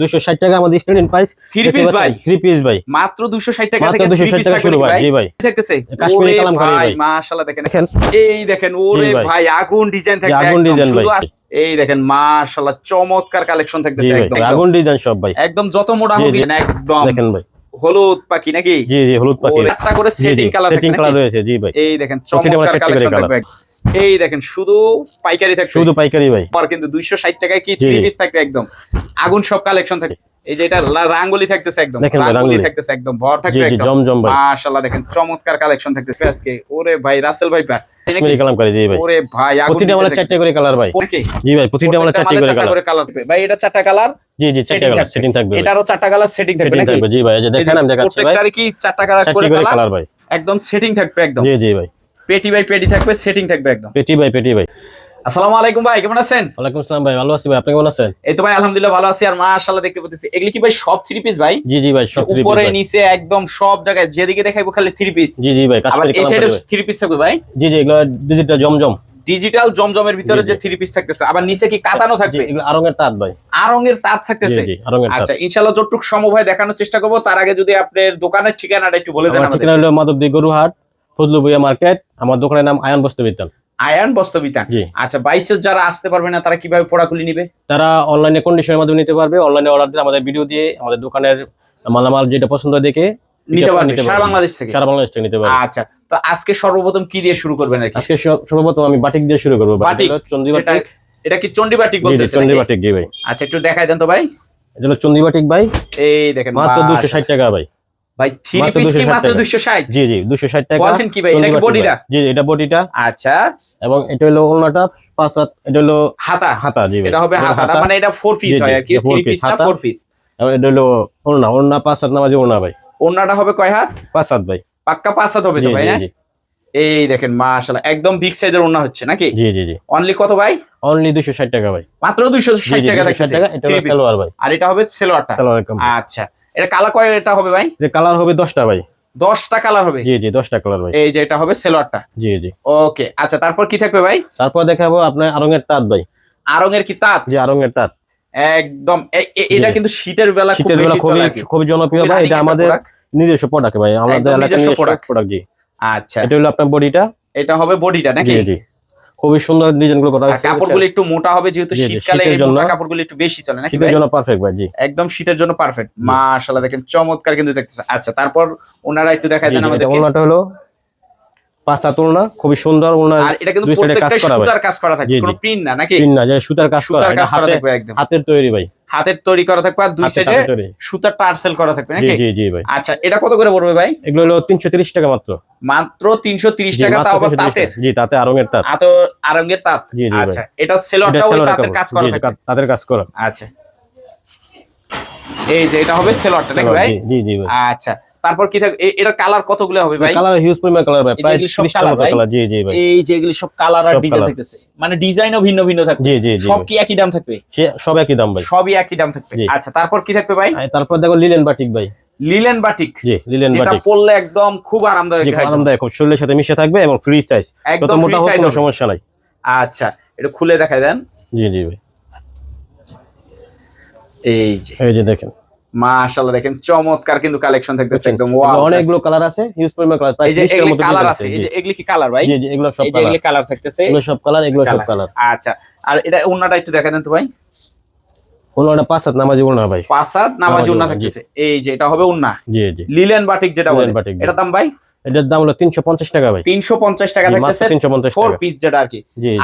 260 টাকা আমাদের student price Three piece ভাই? থ্রি পিস ভাই। মাত্র 260 টাকা থেকে 3 পিস শুরু ভাই। ভাই জি ভাই? দেখতেছে? কাশ্মীরি কালামকারী ভাই ভাই। মাশাআল্লাহ দেখেন। দেখেন। এই দেখেন ওরে ভাই। ভাই আগুন ডিজাইন থাকবে আগুন ডিজাইন ভাই। এই দেখেন মাশাআল্লাহ চমৎকার কালেকশন থাকতেছে একদম। আগুন ডিজাইন সব ভাই। একদম যত মোটা না একদম দেখেন ভাই। হলুদ পাখি নাকি? জি জি হলুদ পাখি। একটা করে সেটিং কালার সেটিং কালার রয়েছে জি ভাই। এই দেখেন চমৎকার কালেকশন থাকবে। এই দেখেন শুধু পাইকারি থাকবে। শুধু পাইকারি ভাই। আর কিন্তু 260 টাকায় কি থ্রি পিস থাকবে একদম। আগুন সব কালেকশন থাকে এই যে এটা রাঙ্গুলি থাকতেছে একদম। রাঙ্গুলি। থাকতেছে একদম ভর থাকবে জি একদম। জমজম ভাই। মাশাআল্লাহ দেখেন চমৎকার কালেকশন থাকতেছে আজকে। ওরে ভাই রাসেল ভাই পা কাশ্মীরি কালামকারী জি ভাই। ওরে ভাই আগুন প্রতিটা আমরা চারটে করে কালার ভাই। থাকতেছে। জি ভাই প্রতিটা আমরা চারটে করে কালার কালার ভাই এটা চারটা কালার জি জি চারটে কালার সেটিং থাকবে। এটারও চারটা কালার সেটিং থাকবে নাকি? জি ভাই এই যে দেখেন আমি দেখাচ্ছি ভাই। প্রত্যেকটারই কি চারটা কালার করে করে কালার ভাই। একদম সেটিং থাকবে একদম। জি জি ভাই। পেটি বাই পেটি থাকবে সেটিং থাকবে একদম। পেটি ভাই পেটি ভাই আসসালামু আলাইকুম ভাই কেমন আছেন? ওয়ালাইকুম আসসালাম ভাই ভালো আছি ভাই আপনি কেমন আছেন? এই তো ভাই আলহামদুলিল্লাহ ভালো আছি আর মাশাআল্লাহ দেখতে পাচ্ছি এগুলি কি ভাই সব থ্রি পিস ভাই? জি জি ভাই সব three piece উপরে নিচে একদম সব জায়গায় যেদিকে দেখাইবো খালি থ্রি পিস জি জি ভাই কাশ্মীরি এই সাইডে থ্রি পিস থাকবে ভাই? জি জি এগুলো ডিজিটাল জমজম। ডিজিটাল জমজমের ভিতরে যে। থ্রি পিস থাকতেছে আবার নিচে কি কাটানো থাকবে? এগুলো আরঙের তার ভাই। আরঙের তার জি থাকতেছে আচ্ছা ইনশাআল্লাহ যতটুকু সম্ভব হয় দেখানোর চেষ্টা করব। তার আগে যদি আপনার দোকানের ঠিকানাটা একটু বলে দেন আমাদের ঠিকানা হলো মাধবদী গরুহাট ফজলু ভুইয়া মার্কেট আমার দোকানের নাম আয়ন বস্তু বিতান। আয়ান বস্তবিতান আচ্ছা বাইশের যারা আসতে পারবে না তারা কীভাবে পড়াগুলি নিবে? তারা অনলাইনে কন্ডিশনের মাধ্যমে নিতে পারবে। অনলাইনে অর্ডার দিয়ে আমাদের ভিডিও দিয়ে আমাদের দোকানের মালামাল যেটা পছন্দ দেখে নিতে পারবে সারা বাংলাদেশ থেকে? সারা বাংলাদেশ থেকে নিতে পারবে। আচ্ছা তো আজকে সর্বপ্রথম কি দিয়ে শুরু করবেন আজকে সর্বপ্রথম আমি বাটিক দিয়ে শুরু করব। বাটিক? চন্দি সেটা বাটিক। এটা কি চন্ডী বাটিক জি জি বলতেছে চন্দি জি ভাই। আচ্ছা একটু দেখাই দেন তো ভাই। এটা হলো চন্দি ভাই। এই দেখেন মাত্র মাশাআল্লাহ। দুশো ষাট টাকা ভাই। ভাই থ্রি পিস কি মাত্র টাকা। দুশো ষাট? জি জি দুশো ষাট টাকা বলেন কি ভাই এটা কি বডিটা? জি এটা বডিটা। আচ্ছা। এবং এটা হলো পাঁচ হাত এটা হলো হাতা। হাতা জি এটা হবে হাতাটা মানে এটা ফোর পিস হয় আর কি। থ্রি পিস না। ফোর পিস এবং এটা হলো পাঁচ হাত নামাজি ভাই। ওন্নাটা হবে কয় হাত? পাঁচ হাত ভাই। পাক্কা পাঁচ হাত হবে তো ভাই এই দেখেন মাশাআল্লাহ একদম বিগ সাইজের ওন্না হচ্ছে নাকি? জি জি জি। অনলি কত ভাই? অনলি দুশো ষাট টাকা ভাই। মাত্র দুইশো জি ষাট জি টাকা 260 টাকা এটা। সালোয়ার ভাই। আর এটা হবে সেলোয়ারটা। সালোয়ার আচ্ছা। এটা কালার কয় এটা হবে ভাই? যে কালার হবে দশটা ভাই। দশটা কালার হবে? জি জি দশটা কালার ভাই। এই যে এটা হবে সেলোয়ারটা? জি জি। ওকে আচ্ছা তারপর কি থাকবে ভাই? তারপর দেখাবো আপনার আরঙের তাঁত ভাই। আরঙের কি তাঁত? জি আরঙের তাঁত। একদম এটা কিন্তু শীতের বেলা খুব শীতের বেলা খুবই খুবই জনপ্রিয় ভাই এটা আমাদের নিজস্ব প্রোডাক্ট ভাই আমাদের এলাকার নিজস্ব প্রোডাক্ট জি। আচ্ছা। এটা হলো আপনার বডিটা। এটা হবে বডিটা নাকি? জি জি। খুবই সুন্দর ডিজাইনগুলো করা আছে কাপড়গুলো একটু মোটা হবে যেহেতু শীতকালে এই মোটা কাপড়গুলো একটু বেশি চলে নাকি শীতের জন্য পারফেক্ট ভাই জি। একদম শীতের জন্য পারফেক্ট মাশাআল্লাহ দেখেন চমৎকার কিন্তু দেখতেছে আচ্ছা তারপর ওনারা একটু দেখায় দেন আমাদের ওনাটা হলো পাঁচটা তুলনা খুবই সুন্দর ওনার আর এটা কিন্তু প্রত্যেকটা সুতার কাজ করা থাকে কোনো প্রিন্ট না নাকি? প্রিন্ট না যে সুতার কাজ করা হাতের তৈরি ভাই। হাতের তৈরি করা থাকবে আর দুই সাইডে সুতা পার্সেল টার্সেল করা থাকবে নাকি? জি জি ভাই। আচ্ছা এটা কত করে পড়বে ভাই? এগুলো হলো তিনশো তিরিশ টাকা মাত্র। মাত্র তিনশো তিরিশ জি, টাকা মাত্র তাও আবার 330 তাঁতের? জি তাতে আরঙ্গের তাঁত। আতো আরঙ্গের তাঁত? জি, জি, আচ্ছা এটা সেলরটা ওই তাঁতের কাজ করা থাকে? তাঁতের কাজ করা। আচ্ছা। এই যে এটা হবে সেলরটা নাকি ভাই? জি জি ভাই। আচ্ছা তারপর কি থাকবে এ- এটার কালার কতগুলো হবে ভাই? কালার হিউজ পরিমাণ কালার ভাই প্রায় এগুলি 30 টা মতো কালার জি জি ভাই। এই যে এগুলি সব কালার আর ডিজাইন। থাকতেছে। মানে ডিজাইনও ভিন্ন ভিন্ন থাকবে। জি জি সব কি একই দাম থাকবে? সব একই দাম ভাই। সবই একই দাম থাকবে। আচ্ছা তারপর কি থাকবে ভাই? তারপর দেখো লিলেন বাটিক ভাই। লিলেন বাটিক জি লিলেন যেটা বাটিক পরলে একদম খুব আরামদায়ক আরামদায়ক খুব শরীরের সাথে মিশে থাকবে এবং ফ্রি সাইজ একদম মোটা হোক কোনো সমস্যা নাই। আচ্ছা এটা খুলে দেখাই দেন। জি জি ভাই। এই যে। এই যে দেখেন। মাশাআল্লাহ দেখেন চমৎকার কিন্তু কালেকশন থাকতেছে একদম। ওয়াও অনেকগুলো কালার আছে হিউজ পরিমাণ কালার প্রায় এই যে 30 টার মতো কালার আছে এই যে এগুলি কি কালার ভাই? জি জি এগুলো সব এই যে কালার এগুলি কালার থাকতেছে। এগুলো সব কালার এগুলো সব কালার আচ্ছা আর এটা ওন্নাটা একটু দেখা দেন তো ভাই। পাঁচ হাত নামাজি বলনা ভাই। নামাজি নামাজি উন্না থাকতেছে। এই যে এটা হবে উন্না। জি জি। লিলেন বাটিক যেটা বলে। এটা দাম ভাই? এটার দাম হলো তিনশো পঞ্চাশ টাকা ভাই। তিনশো পঞ্চাশ টাকা থাকতেছে। তিনশো পঞ্চাশ ফোর পিস যেটা আর কি।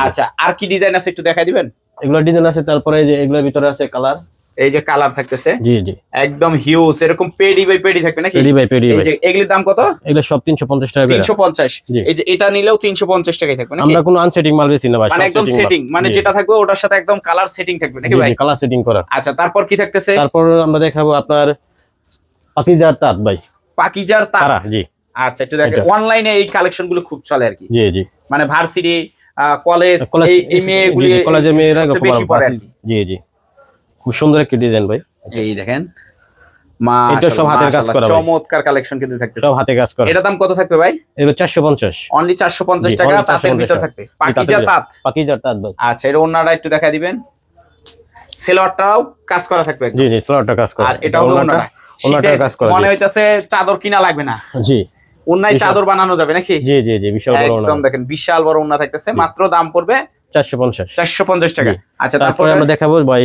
আচ্ছা আর কি ডিজাইন আছে একটু দেখাই দিবেন? এগুলো ডিজাইন আছে তারপরে যে এগুলোর ভিতরে আছে কালার এই যে কালার থাকতেছে জি জি। একদম হিউজ এরকম পেডি বাই পেডি থাকবে নাকি? পেডি ভাই পেডি এই যে এগুলির দাম কত? এগুলো সব তিনশো পঞ্চাশ টাকা করে। তিনশো পঞ্চাশ। জি। এই যে এটা নিলেও তিনশো পঞ্চাশ টাকাই থাকবে নাকি? আমরা কোনো আনসেটিং মাল বেশি না ভাই মানে একদম সেটিং মানে যেটা থাকবে ওটার সাথে একদম কালার সেটিং থাকবে নাকি ভাই? কালার সেটিং করা। আচ্ছা তারপর কি থাকতেছে? তারপর আমরা দেখাবো আপনার পাকিজার তাঁত ভাই। পাকিজার তারা জি। আচ্ছা একটু দেখেন অনলাইনে এই কালেকশনগুলো খুব চলে আর কি। জি জি। মানে ভার্সিটি কলেজ এই মেয়েগুলি কলেজের মেয়েরা সবচেয়ে বেশি পড়ে জি জি। খুব সুন্দর একটি ডিজাইন ভাই। এই দেখেন। এটা সব হাতের কাজ করা চমৎকার কালেকশন কিন্তু থাকতেছে। সব হাতে কাজ করা। এটা দাম কত থাকবে ভাই? এগুলো চারশো পঞ্চাশ। অনলি চারশো পঞ্চাশ জি, টাকা তাঁতের ভিতর থাকবে। পাকিজা তাঁত। পাকিজার তাঁত ভাই। আচ্ছা এটা অন্যটা একটু দেখা দিবেন। সেলোয়ারটাও কাজ করা থাকবে জি জি স্লটটা কাজ করে। আর এটা হবে ওনাটা ওনাটা কাজ করা মনে। হইতাছে চাদর কিনা লাগবে না। জি। ওনায় চাদর বানানো যাবে নাকি? জি জি জি বিশাল বড় একদম দেখেন বিশাল বড় ওনা থাকতেছে। মাত্র দাম পড়বে চারশো পঞ্চাশ। চারশো পঞ্চাশ টাকা। আচ্ছা তারপরে আমরা দেখাবো ভাই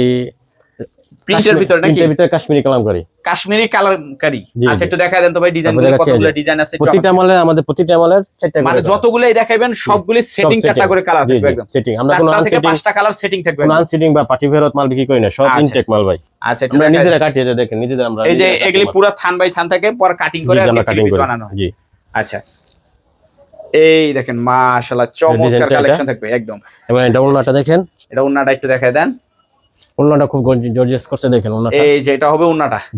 প্রিন্টের ভিতরে নাকি? প্রিন্টের ভিতরে কাশ্মীরি কালাম করি। কাশ্মীরি কালারকারি জি, আচ্ছা একটু দেখা দেন তো ভাই ডিজাইন দেখাচ্ছি কতগুলো ডিজাইন আছে প্রতিটা মালের আমাদের প্রতিটা মালের চারটা মানে যতগুলোই দেখাবেন সবগুলি সেটিং চারটা করে কালার থাকবে একদম। সেটিং আমরা কোনো থেকে পাঁচটা কালার সেটিং থাকবে একদম। আনসেটিং বা পার্টি ফেরত মাল বিক্রি করি না সব আচ্ছা। ইনটেক মাল ভাই। আচ্ছা একটু আমরা নিজেরা কাটিয়ে দেখেন নিজেদের আমরা এই যে এগুলি পুরো থান বাই থান থাকে পরে কাটিং করে আমরা কাটিং বানানো। জি। আচ্ছা। এই দেখেন মাশাআল্লাহ চমৎকার কালেকশন থাকবে একদম। এবার এটা ওন্নাটা দেখেন। এটা উন্নাটা একটু দেখায় দেন। ওন্নাটা খুব জর্জিয়াস করছে দেখেন ওন্নাটা এই যে এটা হবে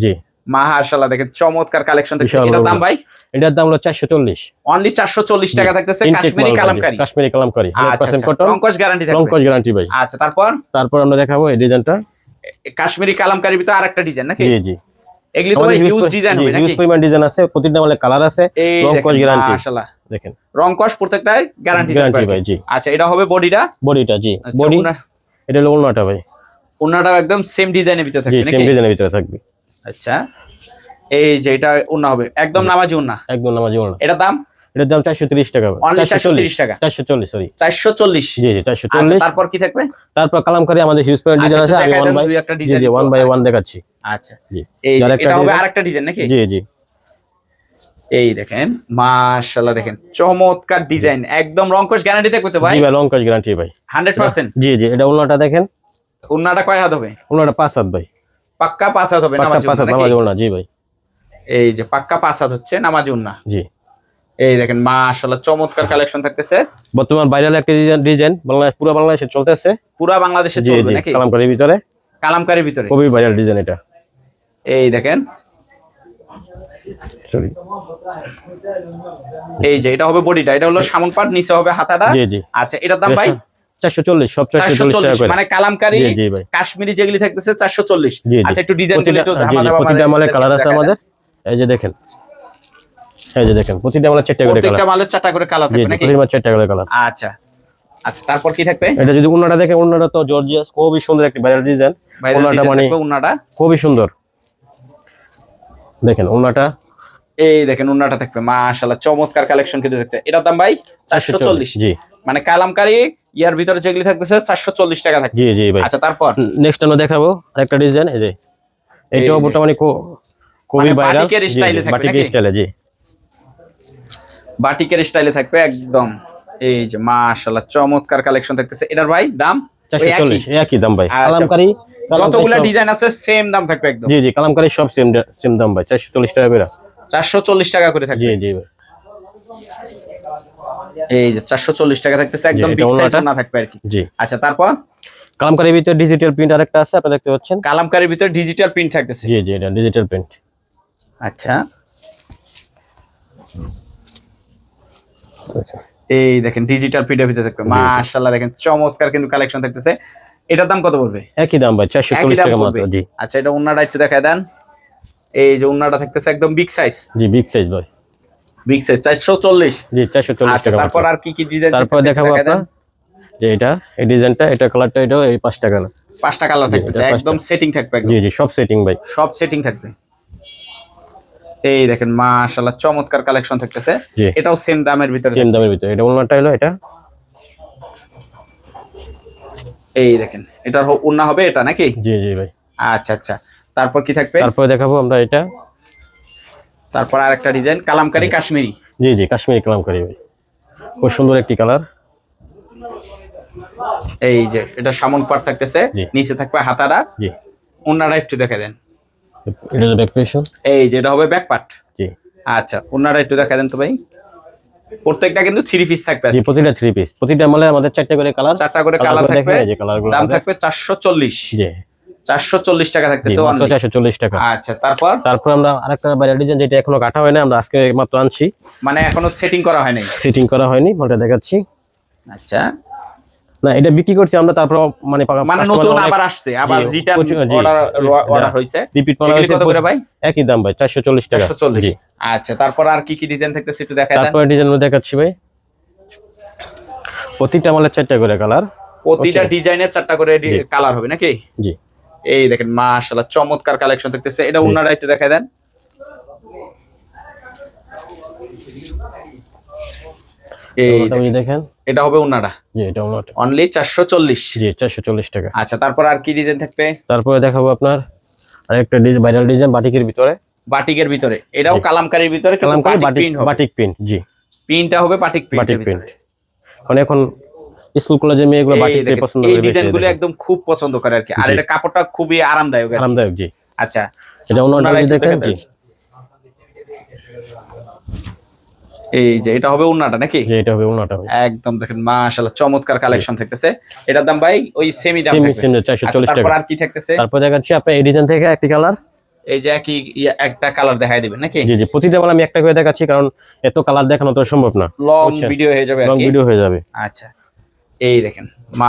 জি। মাশাআল্লাহ দেখেন চমৎকার কালেকশন এটার বড় দাম ভাই? এটার দাম হলো চারশো চল্লিশ। অনলি চারশো চল্লিশ টাকা থাকতেছে কাশ্মীরি কালামকারি। কাশ্মীরি কালামকারি। আচ্ছা হান্ড্রেড পার্সেন্ট আচ্ছা কটন রংকশ গ্যারান্টি থাকবে। রংকশ গ্যারান্টি ভাই। আচ্ছা তারপর? তারপর আমরা দেখাবো এই ডিজাইনটা কাশ্মীরি কালামকারি ভিতরে আরেকটা ডিজাইন নাকি? জি জি। এগুলি তো হিউজ ডিজাইন হবে নাকি? huge পরিমাণ ডিজাইন আছে প্রতিটা মালে কালার আছে রংকশ গ্যারান্টি মাশাআল্লাহ। দেখেন। রংকশ প্রত্যেকটাই গ্যারান্টি গ্যারান্টি থাকবে ভাই জি। আচ্ছা এটা হবে বডিটা বডিটা জি। আচ্ছা বডি এটা হলো ওন্নাটা ভাই। উন্নাটাও একদম সেম ডিজাইনের ভিতরে থাকবে সেম ডিজাইনের ভিতরে থাকবে। আচ্ছা এই যে এটা উন্না হবে একদম নামাজি উন্না একদম নামাজি ওন্না এটার দাম? এটার দাম চারশো তিরিশ টাকা। অনলি চারশো তিরিশ টাকা? চারশো চল্লিশ সরি চারশো চল্লিশ? জি জি চারশো আচ্ছা চল্লিশ। তারপর কি থাকবে? তারপর কালামকারি আমাদের হিউজ পয়েন্ট ডিজাইন আছে আমি ওয়ান বাই দুই একটা ডিজাইন জি ওয়ান বাই ওয়ান দেখাচ্ছি। আচ্ছা জি। এই এটা হবে আরেকটা ডিজাইন নাকি? জি জি। এই দেখেন মাশাআল্লাহ দেখেন চমৎকার ডিজাইন একদম রংকশ গ্যারান্টি থাকবে তো ভাই। জি ভাই কাজ গ্যারান্টি ভাই। হান্ড্রেড পার্সেন্ট জি জি এটা ওনাটা দেখেন। উন্নাটা কয় হাত হবে? ওনাটা পাঁচ হাত ভাই। পাক্কা পাঁচ হাত হবে নামাজি পাঁচ হাত? ওনা জি ভাই। এই যে পাক্কা পাঁচ হাত হচ্ছে নামাজ উন্না। জি। এই দেখেন মাশাআল্লাহ চমৎকার কালেকশন থাকতেছে। বর্তমান ভাইরাল একটা ডিজাইন ডিজাইন বাংলাদেশ পুরো বাংলাদেশে চলতেছে। পুরা বাংলাদেশে চলবে নাকি? কালামকারির ভিতরে। কালামকারীর ভিতরে। খুবই ভাইরাল ডিজাইন এটা। এই দেখেন। সরি এই যে এটা হবে বডিটা এটা হলো সামন পাট নিচে হবে হাতাটা। জি জি। আচ্ছা এটার দাম ভাই? সব মানে কালামকারি কাশ্মীরি যেগুলি থাকতেছে। আচ্ছা একটু ডিজাইন প্রতিটা একটু জি, জি, ধামা ধামা প্রতিটা কালার আছে আমাদের। এই যে দেখেন এই যে দেখেন প্রতিটা চারটা করে কালার মালের চারটা করে কালার থাকবে নাকি? প্রতিটা মালের চারটা করে কালার আচ্ছা আচ্ছা তারপর কি থাকবে? এটা যদি উন্নাটা দেখেন উন্নাটা তো জর্জিয়াস খুবই সুন্দর একটি ভাইরাল ডিজাইন ভাইরাল মানে- থাকবে খুবই সুন্দর। দেখেন উন্নাটা এই দেখেন উন্নাটা থাকবে মাশাআল্লাহ চমৎকার কালেকশন কিন্তু দেখতে এটার দাম ভাই চারশো চল্লিশ। জি। মানে কালামকারী ইয়ার ভিতরে যেগুলি থাকতেছে চারশো চল্লিশ টাকা থাকবে। জি জি ভাই। আচ্ছা তারপর? নেক্সট আমরা দেখাবো আরেকটা ডিজাইন এই যে। এইটাও। মোটামুটি খুবই মানে ভাইরাল বাটিকের স্টাইলে থাকবে বাটিকের স্টাইলে জি। বাটিকের স্টাইলে থাকবে একদম। এই যে মাশাআল্লাহ চমৎকার কালেকশন থাকতেছে। এটার ভাই দাম? চারশো ওই একই? চল্লিশ একই দাম ভাই। আচ্ছা। কালামকারি যতগুলা ডিজাইন আছে সেম দাম থাকবে একদম। জি জি কালামকারি সব সেম সেম দাম ভাই। চারশো চল্লিশ টাকা করে। চারশো চল্লিশ টাকা করে থাকবে। এই যে চারশো চল্লিশ টাকা থাকতেছে একদম বিগ সাইজ না থাকবে আর কি। আচ্ছা তারপর? কালামকারির ভিতরে ডিজিটাল প্রিন্ট আরেকটা আছে আপনারা দেখতে পাচ্ছেন। কালামকারির ভিতরে ডিজিটাল প্রিন্ট থাকতেছে। জি জি এটা ডিজিটাল প্রিন্ট আচ্ছা। এই দেখেন ডিজিটাল প্রিন্টের ভিতরে থাকবে। মাশাআল্লাহ দেখেন চমৎকার কিন্তু কালেকশন থাকতেছে। এটার দাম কত পড়বে? একই দাম ভাই চারশো একই চল্লিশ দাম টাকা মাত্র জি। আচ্ছা এটা উন্নাটা একটু দেখায় দেন। এই যে উন্নাটা থাকতেছে একদম বিগ সাইজ জি বিগ সাইজ ভাই বিগ সাইজ চারশো চল্লিশ। জি চারশো চল্লিশ আচ্ছা টাকা তারপর আর কি কি ডিজাইন তারপর দেখাবো আপনার। যে এটা এই ডিজাইনটা এটা কালারটা এটাও এই পাঁচ টাকা না পাঁচটা কালার জি, থাকতেছে একদম সেটিং থাকবে একদম। জি জি সব সেটিং ভাই। সব সেটিং থাকবে। এই দেখেন মাশাআল্লাহ চমৎকার কালেকশন থাকতেছে। জি। এটাও সেম দামের ভিতরে সেম দামের ভিতরে। এটা ওনারটা হলো এটা। এই দেখেন এটার উন্না হবে এটা নাকি? জি জি ভাই। আচ্ছা আচ্ছা। তারপর কি থাকবে? তারপর দেখাবো আমরা এটা। তারপর আরেকটা ডিজাইন কালামকারি কাশ্মীরি। জি জি কাশ্মীরি কালামকারি। ভাই খুব সুন্দর একটি কালার। এই যে এটা সামন পার থাকতেছে নিচে থাকবে হাতাটা জি। উন্নাটা একটু দেখে দেন। এটা ব্যাক পেশন এই যে এটা হবে ব্যাক পার্ট জি। আচ্ছা উন্নাটা একটু দেখা দেন তো ভাই। প্রত্যেকটা কিন্তু থ্রি পিস থাকবে জি প্রতিটা থ্রি পিস প্রতিটা মালে আমাদের চারটা করে কালার চারটা করে কালার থাকবে। এই যে কালারগুলো দাম থাকবে চারশো চল্লিশ। জি। চারশো চল্লিশ টাকা থাকতেছে মাত্র টাকা। আচ্ছা তারপর? তারপর আমরা আরেকটা বাইরের ডিজাইন যেটা এখনও কাটা হয় না আমরা আজকে মাত্র আনছি। মানে এখনও সেটিং করা হয় নাই? সিটিং করা হয়নি মালটা দেখাচ্ছি। আচ্ছা। না এটা বিক্রি করছি আমরা তারপর মানে মানে নতুন আবার আসছে আবার রিটার্ন অর্ডার অর্ডার যা। রিপিট মালা এগুলি কত করে ভাই? একই দাম ভাই চারশো চল্লিশ টাকা। আচ্ছা তারপর আর কি কি ডিজাইন থাকতেছে একটু দেখা দেন। তারপরে ডিজাইন দেখাচ্ছি ভাই। প্রতিটা মালের চারটা করে কালার প্রতিটা ডিজাইনের চারটা করে কালার হবে নাকি? জি। এই দেখেন মাশাআল্লাহ চমৎকার কালেকশন দেখতেছে এটা উন্নাটা একটু দেখাই দেন। এই দেখেন এটা হবে জি অনলি জি টাকা। আচ্ছা তারপর আর কি ডিজাইন থাকবে? তারপরে দেখাবো আপনার আরেকটা ভাইরাল ডিজাইন বাটিকের ভিতরে। বাটিকের ভিতরে। এটাও কালামকারীর ভিতরে Kalamkari batik batik print batik print জি। প্রিন্টটা হবে বাটিক বাটিক প্রিন্ট ভিতরে। এখন স্কুল কলেজে মেয়েগুলো এই বাটিক দেখেন, পছন্দ করে বেশি ডিজাইনগুলো একদম খুব পছন্দ করে আর কি। আর এটা কাপড়টা খুবই আরামদায়ক আর আরামদায়ক জি। আচ্ছা। এটা ওনারা দেখেন জি। এই যে এটা হবে উন্নাটা নাকি? এটা হবে হবে একদম দেখেন মাশাআল্লাহ চমৎকার কালেকশন থাকতেছে। এটার দাম ভাই ওই সেমি দাম থাকবে। সেম আচ্ছা, চল্লিশ তারপর আর কি থাকতেছে? তারপর দেখাচ্ছি আপনার এই ডিজাইন থেকে একটি কালার এই যে একই একটা কালার দেখাই দিবেন নাকি? জি জি প্রতিটা মাল আমি একটা করে দেখাচ্ছি কারণ এত কালার দেখানো তো সম্ভব না লং ভিডিও হয়ে যাবে আর লং ভিডিও হয়ে যাবে। আচ্ছা। এই দেখেন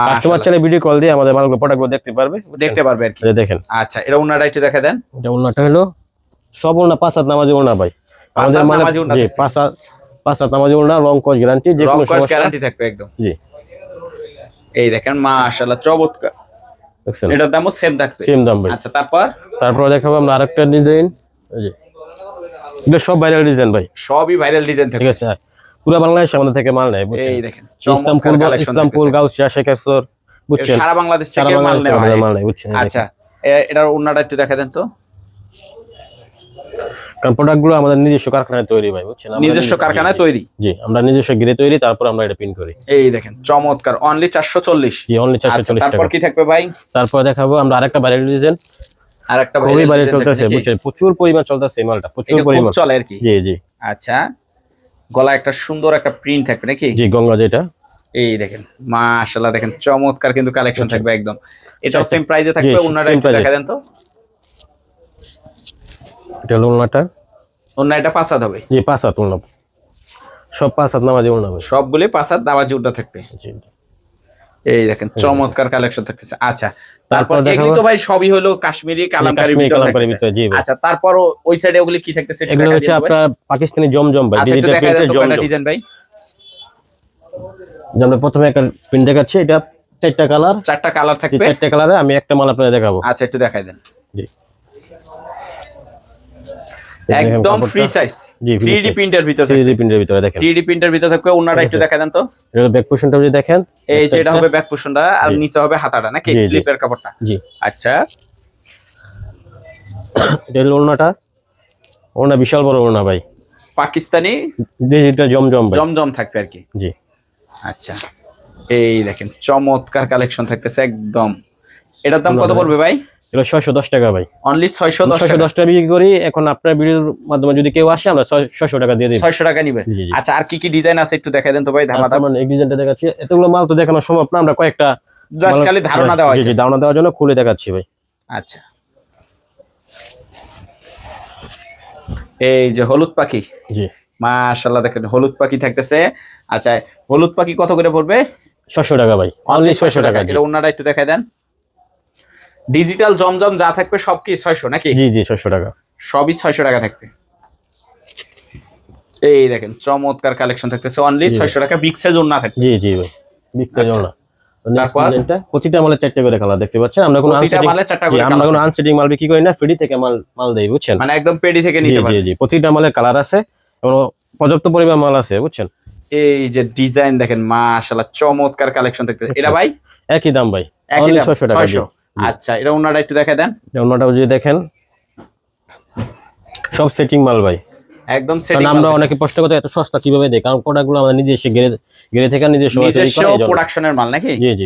কাস্টমার চাইলে ভিডিও কল দিয়ে আমাদের মালগুলো প্রোডাক্টগুলো দেখতে পারবে দেখতে পারবে আর কি। দেখেন। আচ্ছা এটা উন্নাটা একটু দেখা দেন। এটা ওনাটা হলো সব ওনা পাঁচ হাত নামাজি ওনা ভাই। আমাদের মানে নামাজি ওড়না জি। পাঁচ হাত পাঁচ হাত নামাজি ওনা লং কস গ্যারান্টি যে কোনো সমস্যা গ্যারান্টি থাকবে একদম। জি। এই দেখেন মাশাআল্লাহ চমৎকার। দেখছেন? এটার দামও সেম থাকবে। সেম দাম ভাই। আচ্ছা তারপর? তারপর দেখাবো আমরা আরেকটা ডিজাইন জি এগুলো সব ভাইরাল ডিজাইন ভাই। সবই ভাইরাল ডিজাইন ঠিক থাকবে আছে পুরো বাংলাদেশ আমাদের থেকে মাল নেয় এই দেখেন ইসলামপুর ইসলামপুর গাউসিয়া বুঝছেন? সারা বাংলাদেশ থেকে মাল নেয় বুঝছেন? আচ্ছা এটার একটু দেখা দেন তো। দেখেন। কারণ প্রোডাক্টগুলো আমাদের নিজস্ব কারখানায় তৈরি ভাই বুঝছেন? নিজস্ব কারখানায় তৈরি। জি আমরা নিজস্ব গিরে তৈরি তারপর আমরা এটা প্রিন্ট করি। এই দেখেন চমৎকার অনলি চারশো চল্লিশ। জি অনলি চারশো আচ্ছা চল্লিশ তারপর কি থাকবে ভাই? তারপর দেখাবো আমরা আরেকটা ভাইরাল ডিজাইন আর একটা খুবই ভাইরাল চলতেছে বুঝছেন? প্রচুর পরিমাণ চলতেছে মালটা প্রচুর পরিমাণ। চলে আর কি। জি জি। আচ্ছা গলা একটা সুন্দর একটা প্রিন্ট থাকবে নাকি? জি গঙ্গা যেটা। এই দেখেন মাশাআল্লাহ দেখেন চমৎকার কিন্তু কালেকশন থাকবে একদম। এটা সেম প্রাইসে থাকবে আচ্ছা। same একটু দেখা দেন তো। এটা লোনাটা ওনাটা। অন্য এটা পাঁচ হাত হবে। জি পাঁচ হাত ওনা সব পাঁচ হাত নামাজি ওনা হবে। সবগুলি পাঁচ হাত দাবাজি উড্ডা থাকবে। জি। এই দেখেন চমৎকার কালেকশন থাকতেছে। আচ্ছা তারপর এগুলি তো ভাই সবই হলো কাশ্মীরি কালামকারী কালামকারি মিত্র কালামকারী জি আচ্ছা তারপর ওই সাইডে ওগুলি কি থাকতেছে এগুলো হচ্ছে। আপনার পাকিস্তানি জমজম ভাই আচ্ছা ডিজিটাল দেন প্রিন্টের জমজম। ডিজাইন ভাই। জমজম আমরা প্রথমে একটা প্রিন্ট দেখাচ্ছি এটা চারটা কালার চারটা কালার থাকবে? চারটা কালারে আমি একটা মাল আপনাদের দেখাবো। আচ্ছা একটু দেখাই দেন। জি। একদম ফ্রি সাইজ জি, free 3D size। প্রিন্টের ভিতর থ্রি প্রিন্টের ভিতরে দেখেন। 3D প্রিন্টের ভিতর থাকবে ওনাটা একটু দেখা দেন তো। এটা ব্যাক পোর্শনটা যদি দেখেন। এই যে এটা হবে ব্যাক পোর্শনটা আর নিচে হবে হাতাটা নাকি। স্লিপের কাপড়টা। জি। আচ্ছা। এটা হলো ওড়নাটা। ওড়না বিশাল বড় ওড়না ভাই। পাকিস্তানি? ডিজিটাল জমজম ভাই। জমজম থাকবে আর কি। জি। আচ্ছা। এই দেখেন চমৎকার কালেকশন থাকতেছে একদম। এটার দাম কত পড়বে ভাই? এটা ছয়শো দশ টাকা ভাই। অনলি ছয়শো ছয়শো দশ টাকা। বিক্রি করি এখন আপনার ভিডিওর মাধ্যমে যদি কেউ আসে আমরা ছয়শো টাকা দিয়ে দিই। ছয়শো টাকা নিবে। আচ্ছা আর কি কি ডিজাইন আছে একটু দেখাই দেন তো ভাই ধামাধাম তারপর এই ডিজাইনটা দেখাচ্ছি। এতগুলো মাল তো দেখানো সম্ভব না আমরা কয়েকটা জাস্ট খালি ধারণা দেওয়া হয়েছে ধারণা দেওয়ার জন্য খুলে দেখাচ্ছি ভাই। আচ্ছা। এই যে হলুদ পাখি। জি। মাশাল্লাহ দেখেন হলুদ পাখি থাকতেছে। আচ্ছা হলুদ পাখি কত করে পড়বে? ছয়শো টাকা ভাই। অনলি ছয়শো টাকা। এটা ওনারা একটু দেখাই দেন। ডিজিটাল জমজম যা থাকবে সব কি ছয়শো নাকি? জি জি ছয়শো টাকা। সবই ছয়শো টাকা থাকবে। এই দেখেন চমৎকার কালেকশন থাকতেছে। অনলি ছয়শো টাকা বিগ সাইজ ওনা থাকবে। জি জি ভাই। বিগ সাইজ আচ্ছা। ওড়না। প্রতিটা মালে চারটে করে কালার দেখতে পাচ্ছেন। আমরা কোনো প্রতিটা আনসেটিং মালে চারটা করে আমরা কোনো আনসেটিং মাল বিক্রি করি না থেকে মাল মাল দেই বুঝছেন? মানে একদম পেডি থেকে জি নিতে জি জি প্রতিটা মালের কালার আছে এবং পর্যাপ্ত পরিমাণ মাল আছে বুঝছেন? এই যে ডিজাইন দেখেন মাশাআল্লাহ চমৎকার কালেকশন থাকতেছে। এটা ভাই? একই দাম ভাই। একই দাম ছয়শো টাকা জি। 600 আচ্ছা এটা ওনাটা একটু দেখা দেন। অন্যটা যদি দেখেন সব সেটিং মাল ভাই। একদম সেটিং আমরা অনেকে প্রশ্ন করতে এত সস্তা কীভাবে দেয়? কারণ প্রোডাক্টগুলো আমাদের নিজস্ব গেরে গেরে থেকে নিজস্ব নিজস্ব প্রোডাকশনের মাল নাকি? জি জি।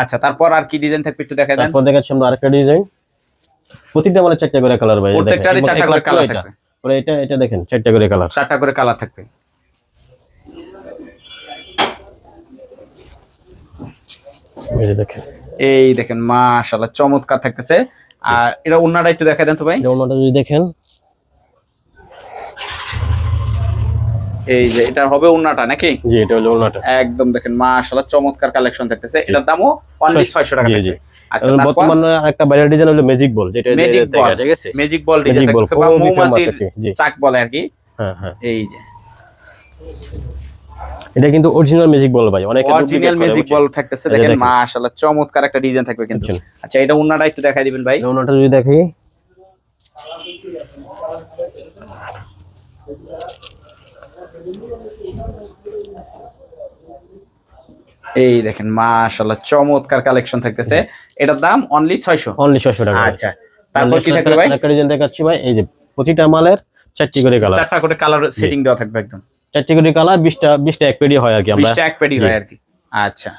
আচ্ছা তারপর আর কি ডিজাইন থাকবে একটু দেখা দেন। তারপর দেখাচ্ছি আমরা আরেকটা ডিজাইন প্রতিটা মানে চারটা করে কালার ভাই। প্রত্যেকটারই চারটা করে কালার। থাকবে। পরে এটা এটা দেখেন চারটা করে কালার চারটা করে কালার থাকবে। এই দেখেন। এই দেখেন মাশাআল্লাহ চমৎকার থাকতেছে। আর এটা ওনাটা একটু দেখা দেন তো ভাই। অন্যটা যদি দেখেন। এই যে এটা হবে ওনাটা নাকি? জি এটা হলো অন্যটা একদম দেখেন মাশাআল্লাহ চমৎকার কালেকশন থাকতেছে। এটার দামও অনলি 600 টাকা জি, জি। আচ্ছা বর্তমানে একটা ভাইরাল ডিজাইন হলো ম্যাজিক বল যেটা ম্যাজিক দেখা বল ঠিক আছে? ম্যাজিক বল ডিজাইন থাকতেছে বা মৌমাছির আর কি, জি। চাক বলে আর কি। হ্যাঁ হ্যাঁ। এই যে। এটা কিন্তু অরিজিনাল ম্যাজিক বল ভাই অনেক অরিজিনাল ম্যাজিক বল থাকতেছে দেখেন। মাশাআল্লাহ চমৎকার একটা ডিজাইন থাকবে কিন্তু। আচ্ছা এটা উন্নাটা একটু দেখাই দিবেন ভাই। ওনাটা যদি দেখি। এই দেখেন মাশাআল্লাহ চমৎকার কালেকশন থাকতেছে। এটার দাম অনলি 600 অনলি ছয়শো টাকা। আচ্ছা তারপর কি থাকবে ভাই? একটা ডিজাইন দেখাচ্ছি ভাই এই যে প্রতিটা মালের চারটি করে কালার চারটা করে কালার সেটিং দেওয়া থাকবে একদম। চারটি করে কালার বিশটা বিশটা এক পেডি হয় আর কি আমরা। এক পেডি হয় আর কি। আচ্ছা।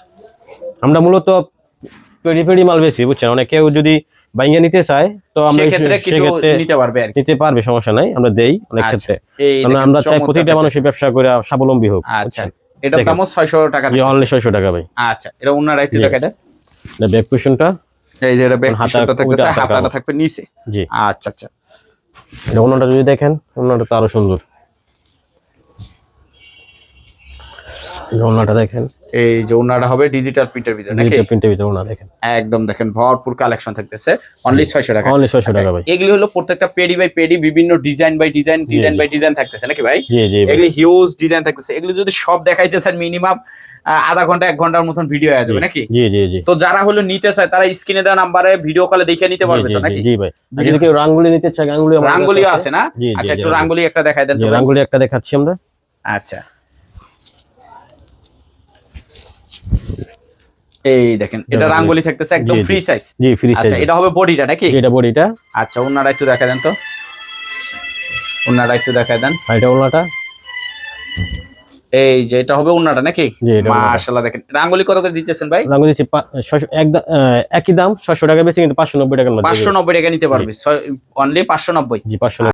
আমরা মূলত পেডি পেডি মাল বেশি বুঝছেন? অনেক কেউ যদি বাইঙ্গা নিতে চায় তো আমরা নিতে পারবে নিতে পারবে সমস্যা নাই আমরা দেই অনেক আচ্ছা, ক্ষেত্রে। আমরা চাই প্রতিটা। মানুষের ব্যবসা করে স্বাবলম্বী হোক আচ্ছা। এটার। দামও 600 টাকা যে অনলি ছয়শো টাকা ভাই। আচ্ছা এটা উন্নাটা একটু জি। দেখাই দেন। ব্যাক কুশনটা এই যে এটা ব্যাক থাকতেছে হাতার হাতাটা থাকবে নিচে। জি। আচ্ছা আচ্ছা। এটা অন্যটা যদি দেখেন অন্যটা তো আরও সুন্দর। অন্যটা দেখেন। এই যে উন্নাটা হবে ডিজিটাল প্রিন্টের ভিতরে নাকি? ডিজিটাল প্রিন্টের ভিতরে ওনা দেখেন। একদম দেখেন ভরপুর কালেকশন থাকতেছে। অনলি 600 টাকা। অনলি ছয়শো আচ্ছা, টাকা ভাই। এগুলি হলো প্রত্যেকটা পেডি বাই পেডি বিভিন্ন design by design design by design থাকতেছে নাকি ভাই? এগুলি হিউজ ডিজাইন থাকতেছে। এগুলি যদি সব দেখাইতে চান মিনিমাম আধা ঘণ্টা এক ঘণ্টার মতন ভিডিও হয়ে যাবে নাকি? জি জি জি। তো যারা হলো নিতে চায় তারা স্ক্রিনে দেওয়া নাম্বারে ভিডিও কলে দেখে নিতে পারবে তো নাকি? জি ভাই। যদি কেউ রাঙ্গুলি নিতে চায় রাঙ্গুলি আছে না? আচ্ছা একটু রাঙ্গুলি। রাঙ্গুলি একটা দেখাই দেন তো রাঙ্গুলি একটা দেখাচ্ছি আমরা। আচ্ছা। এই দেখেন এটা রাঙ্গুলি। থাকতেছে একদম। ফ্রি সাইজ জি ফ্রি আচ্ছা এটা হবে বডিটা নাকি? এটা বডিটা আচ্ছা ওনারা একটু দেখা দেন তো। ওনারা একটু দেখা দেন। এটা ওনাটা এই যে এটা হবে ওনাটা নাকি। মাশাআল্লাহ দেখেন। রাঙ্গুলি কত করে দিতেছেন ভাই? রাঙ্গুলি দিচ্ছি একই দাম ছয়শো টাকা বেশি কিন্তু পাঁচশো নব্বই টাকার মধ্যে। পাঁচশো নব্বই টাকা নিতে পারবে। অনলি পাঁচশো নব্বই। জি পাঁচশো